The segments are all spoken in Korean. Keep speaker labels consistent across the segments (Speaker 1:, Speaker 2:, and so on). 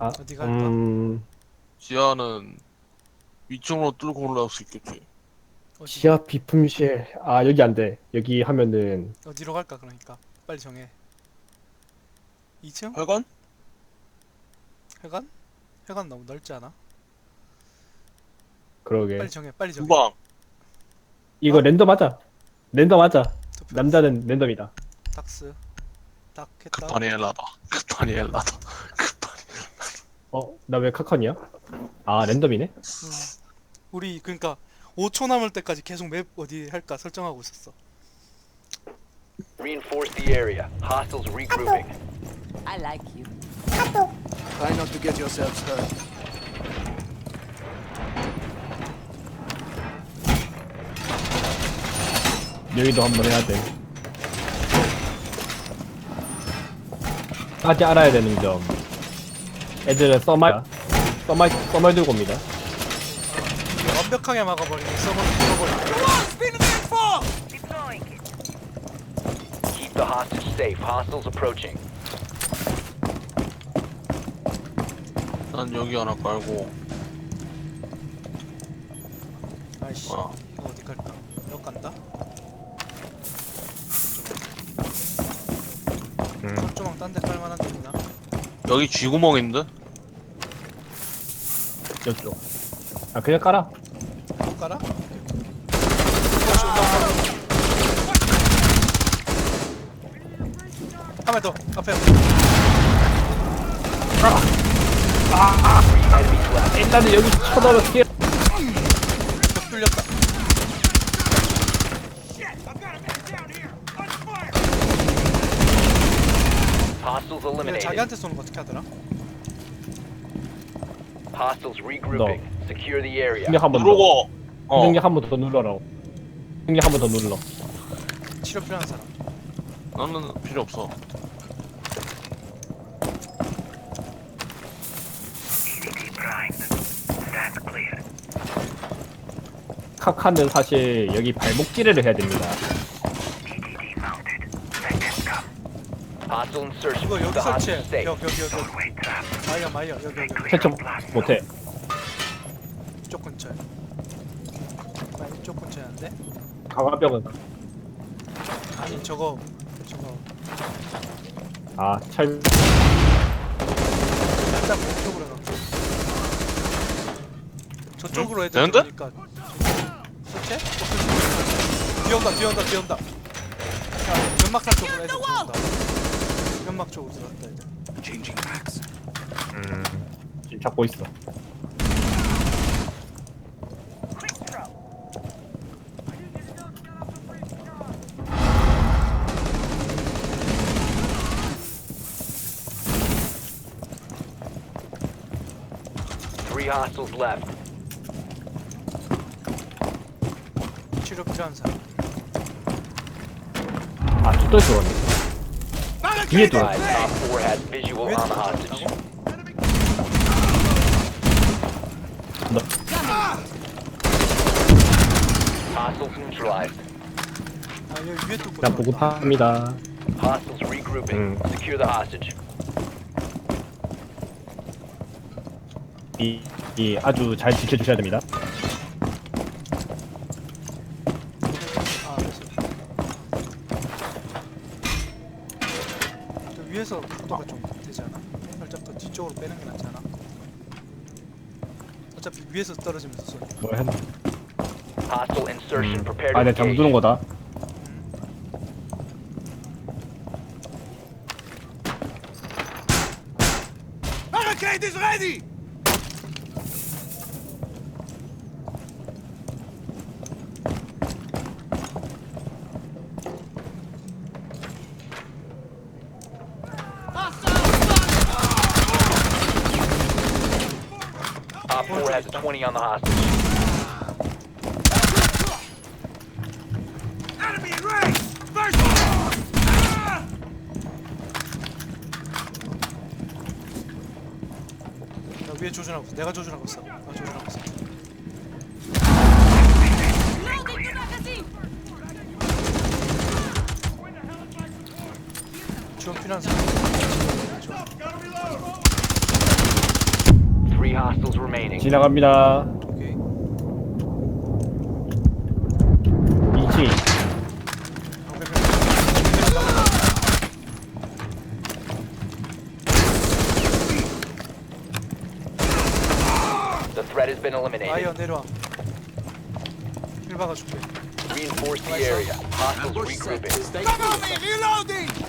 Speaker 1: 아,
Speaker 2: 어디 갈까?
Speaker 1: 음,
Speaker 3: 지하는 위층으로 뚫고 올라올 수 있겠지.
Speaker 2: 어디,
Speaker 1: 지하 비품실. 아, 여기 안 돼. 여기 하면은,
Speaker 2: 어디로 갈까 그러니까 빨리 정해 2층?
Speaker 3: 회관?
Speaker 2: 회관? 회관 너무 넓지 않아?
Speaker 1: 그러게.
Speaker 2: 빨리 정해 빨리 정해
Speaker 3: 주방.
Speaker 1: 이거
Speaker 2: 어?
Speaker 1: 랜덤 하자. 랜덤 하자.
Speaker 2: 투표.
Speaker 1: 남자는 랜덤이다.
Speaker 2: 닥스 딱 했다
Speaker 3: 급하니 엘라다. 급하니 엘라다.
Speaker 1: 어, 나 왜 카컨이야? 아, 랜덤이네?
Speaker 2: 음. 우리 그러니까 5초 남을 때까지 계속 맵 어디 할까 설정하고 있었어
Speaker 4: Reinforce the area. Hostiles regrouping.
Speaker 5: I like you.
Speaker 6: Try not to get yourselves hurt.
Speaker 1: 여기도 한번 해야 돼. 까지 알아야 되는 점. 애들은 써말, 써말, 써말 들고 옵니다.
Speaker 2: 완벽하게 막아버리고 서버를 뚫어버리고
Speaker 4: Keep the hostage safe. Hostiles approaching.
Speaker 3: 난 여기 하나 깔고.
Speaker 2: 아이씨
Speaker 3: 뭐야?
Speaker 2: 이거 어디 갈까? 여기 간다?
Speaker 1: 음.
Speaker 2: 설조망 딴 데 깔만한 데 있나?
Speaker 3: 여기 쥐구멍인데?
Speaker 1: 이쪽. 아, 그냥 깔아.
Speaker 2: 못 깔아? 한번 더 앞에
Speaker 4: Enemies left.
Speaker 1: 일단은 여기 쳐다봐 피해.
Speaker 2: 벽 뚫렸다
Speaker 4: Hostiles
Speaker 2: 근데
Speaker 4: eliminated.
Speaker 2: 자기한테 쏘는 거 어떻게 하더라?
Speaker 4: Hostiles regrouping. Secure the area.
Speaker 1: 능력 한번 더.
Speaker 3: 누르고. 어.
Speaker 1: 능력 한번 더 눌러라고. 능력 한번 더 눌러.
Speaker 2: 치료 필요한 사람
Speaker 3: 나는 필요 없어.
Speaker 1: 카카는 사실 여기 발목질을 해야 됩니다.
Speaker 4: Hostile.
Speaker 2: 이거 여기
Speaker 4: the
Speaker 2: 설치해
Speaker 4: safe.
Speaker 2: 여기 여기 여기 마이어 마이어 여기 여기
Speaker 1: 최초 못해.
Speaker 2: 이쪽 근처에 마이어 이쪽 근처에 한데?
Speaker 1: 강화병은
Speaker 2: 아니 저거 저거
Speaker 1: 아 철.
Speaker 2: 일단 왼쪽으로 가 저쪽으로 애들
Speaker 3: 되는데?
Speaker 2: 들어오니까 설치해? 어, 설치. 뒤에 온다 뒤에 온다 뒤에 온다 야 연막탄 쪽으로 애들 들어온다 연막 쪽으로 들어왔다 애들
Speaker 6: Changing backs.
Speaker 1: 지금 잡고 있어.
Speaker 4: Three hostiles left.
Speaker 2: 치료 필요한 사람
Speaker 1: 아 tut도 들어왔네. 뒤에.
Speaker 2: 아 여기 위에 뚫고
Speaker 1: 나. 보급합니다.
Speaker 4: Hostiles regrouping.
Speaker 1: Mm.
Speaker 4: Secure the hostage.
Speaker 1: 이, 이 아주 잘 지켜주셔야 됩니다.
Speaker 2: 저 위에서 각도가 좀 되지 않아? 살짝 더 뒤쪽으로 빼는 게 낫지 않아? 어차피 위에서 떨어지면서 쏘니
Speaker 1: 뭘 했나?
Speaker 4: Hostile insertion. Prepare to
Speaker 1: 아, 내가
Speaker 4: engage.
Speaker 1: 잠두는 거다.
Speaker 6: Barricade is ready!
Speaker 4: 20 on the hostage.
Speaker 6: Enemy in range! First! Ah!
Speaker 2: 나 위에 조준하고 있어 내가 조준하고 있어 나 조준하고 있어 지원 필요한 사람
Speaker 4: hostiles remaining.
Speaker 1: 지나갑니다.
Speaker 2: 오케이
Speaker 1: 2층.
Speaker 4: The threat has been eliminated.
Speaker 2: 아이어 내려와 힐 박아줄게
Speaker 4: Reinforce the area. Hostiles regrouping.
Speaker 2: 사냥장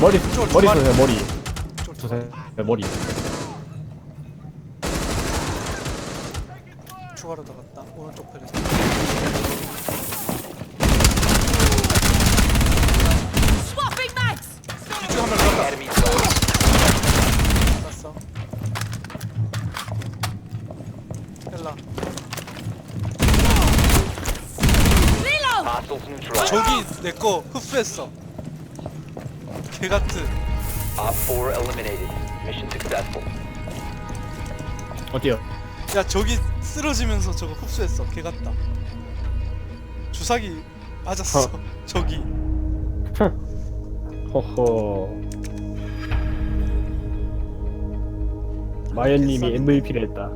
Speaker 1: 머리
Speaker 2: 두 마리.
Speaker 1: 쏘세요 머리.
Speaker 2: 쫄,
Speaker 1: 쏘세요 네, 머리.
Speaker 2: 추가로 오른쪽 편에서
Speaker 6: Swapping mags!
Speaker 2: 들어갔다. 쐈어 헬라
Speaker 6: Reload!
Speaker 4: Hostiles neutralized.
Speaker 2: 저기 내 거 흡수했어 개같은
Speaker 4: Op 4 eliminated. Mission successful.
Speaker 1: 어때요?
Speaker 2: 야 저기 쓰러지면서 저거 흡수했어 개같다 주사기 맞았어
Speaker 1: 어.
Speaker 2: 저기
Speaker 1: 허허. 마연님이 MVP를 했다.